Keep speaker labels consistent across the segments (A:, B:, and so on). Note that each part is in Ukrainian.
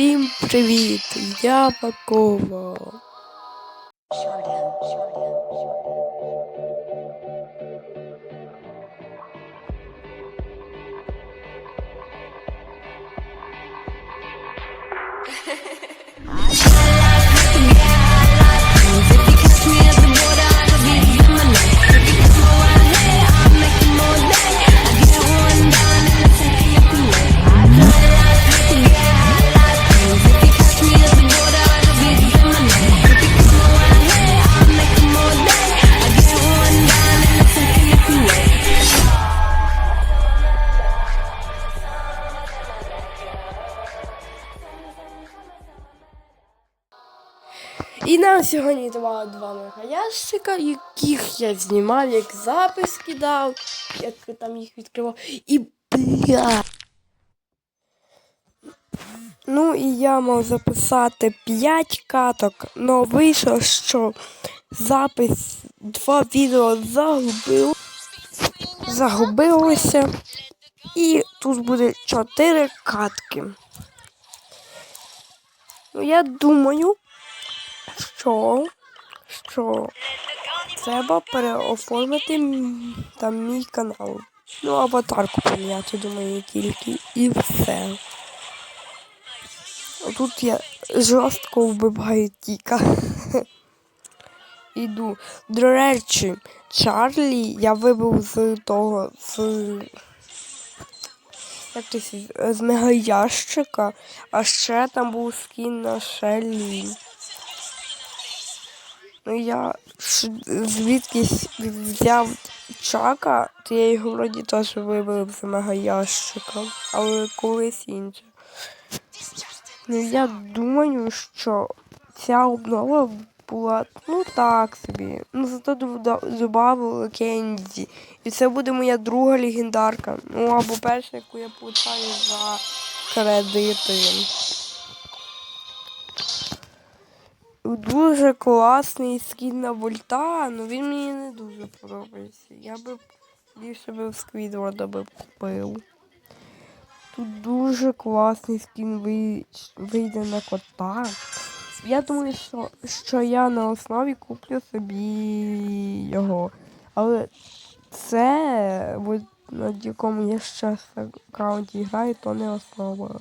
A: Всім привіт! Я Пакова. І нам сьогодні два, два мегаящика, яких я знімав, як запис кидав, як там їх відкривав. І бля. Ну і я мав записати 5 каток, але вийшло, що запис два відео загубив. Загубилося. І тут буде 4 катки. Ну, я думаю, що, що треба переоформити там мій канал. Ну, аватарку поміняти, думаю, тільки. І все. Тут я жорстко вбиваю тіка. Іду. До речі, Чарлі я вибив з того, з. Як ти з мегаящика, а ще там був скін на Шеллі. Ну я звідкись взяв чака, то я його вроді теж вибив з мегаящика, але колись інше. Ну я думаю, що ця обнова була ну так собі. Ну зато додавали Кенді. І це буде моя друга легендарка. Ну або перша, яку я получаю за кредити. Дуже класний скін на вольта, але він мені не дуже подобається. Я би більше би в Сквідварда би купив. Тут дуже класний скін вийде на кота. Я думаю, що, що я на основі куплю собі його. Але це, на якому я ще аккаунті граю, то не основа.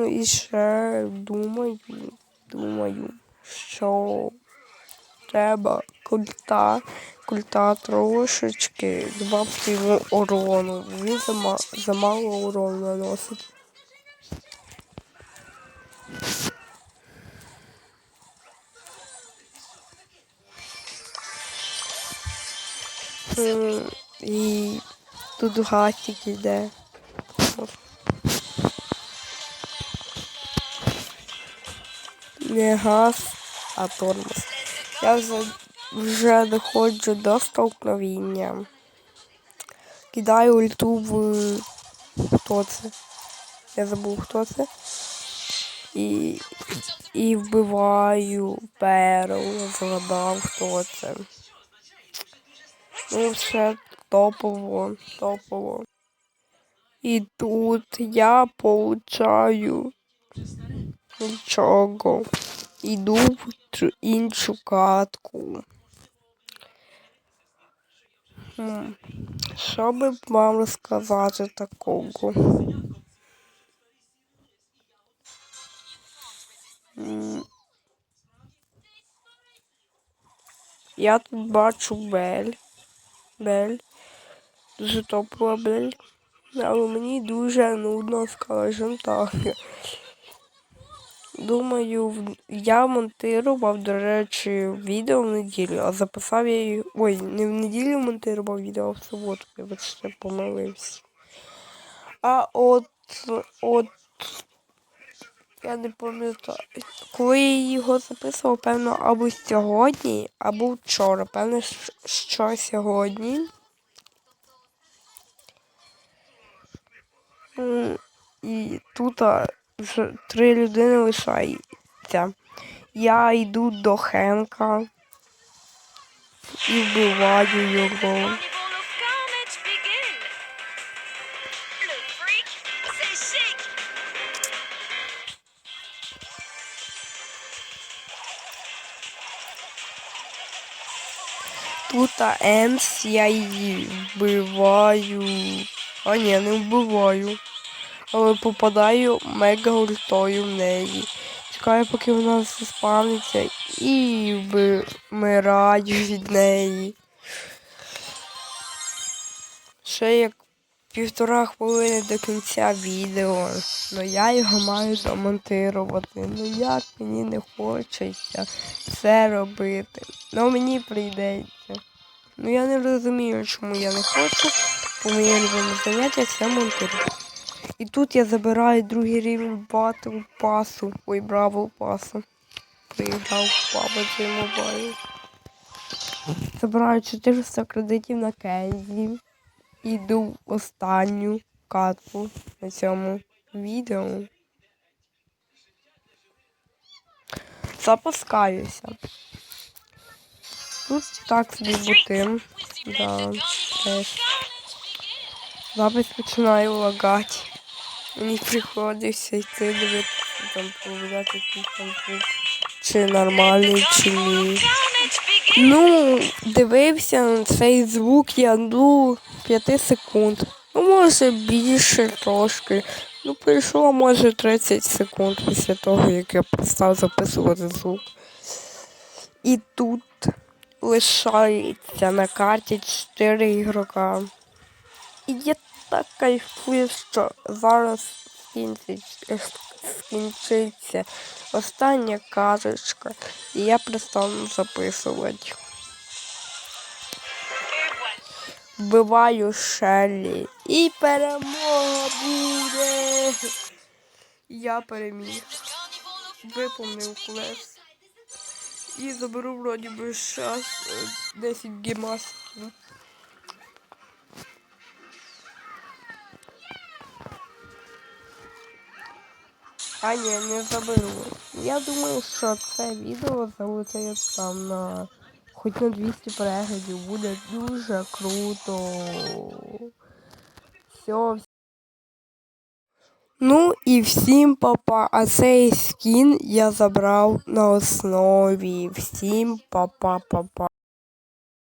A: Ну і ще думаю, думаю, що треба культа, культа трошечки добавити йому урону. Він зама, замало урону наносить. І тут гатик іде. Не газ, а тормоз. Я вже, вже доходжу до столкновення. Кидаю ульту в хто це? Я забув хто це. І, і вбиваю перл, згадав хто це. Ну, все топово, топово. І тут я получаю нічого. Іду в іншу катку. Що би вам розказати такого? Я тут бачу Бель. Бель. Дуже топова Бель. Але мені дуже нудно, скажімо так. Думаю, я монтував, до речі, відео в неділю, а записав я її. Ой, не в неділю монтував відео, а в суботу, вибачте, помилився. А от, от, я не пам'ятаю. Коли я його записував, певно, або сьогодні, або вчора. Певно, що сьогодні. І тут три людини лишається. Я йду до Хенка. і вбиваю його. Тут Енс, я її вбиваю. А ні, не вбиваю. Але попадаю мега ультою в неї. Чекаю, поки вона заспавниться і вмираю від неї. Ще як півтора хвилини до кінця відео. Ну я його маю домонтирувати. Ну як мені не хочеться це робити. Ну мені прийдеться. Ну я не розумію, чому я не хочу, бо моє любиме заняття це монтаж. І тут я забираю другий рівень батл пасу. Ой, браво пасу. Приіграв в PUBG Mobile. Забираю 400 кредитів на кейзі. Іду в останню катку на цьому відео. Запускаюся. Тут так собі бутим. Да, теж. Запис починає лагати. Мені приходиться йти дивитися там який там. Чи нормальний, чи ні. Ну, дивився на цей звук я ну 5 секунд. Ну, може більше трошки. Ну, пройшло може 30 секунд після того, як я перестав записувати звук. І тут лишається на карті 4 ігрока. І я так кайфую, що зараз скінчиться остання казочка, і я перестану записувати. Вбиваю Шеллі. І перемога буде. Я переміг. Виповнив квест. І заберу вроді би щас е, 10 гемасів. А ні, не заберу. Я думаю, що це відео залетить там на хоч на 200 переглядів. Буде дуже круто. Все. Ну і всім папа. А цей скін я забрав на основі. Всім папа, папа.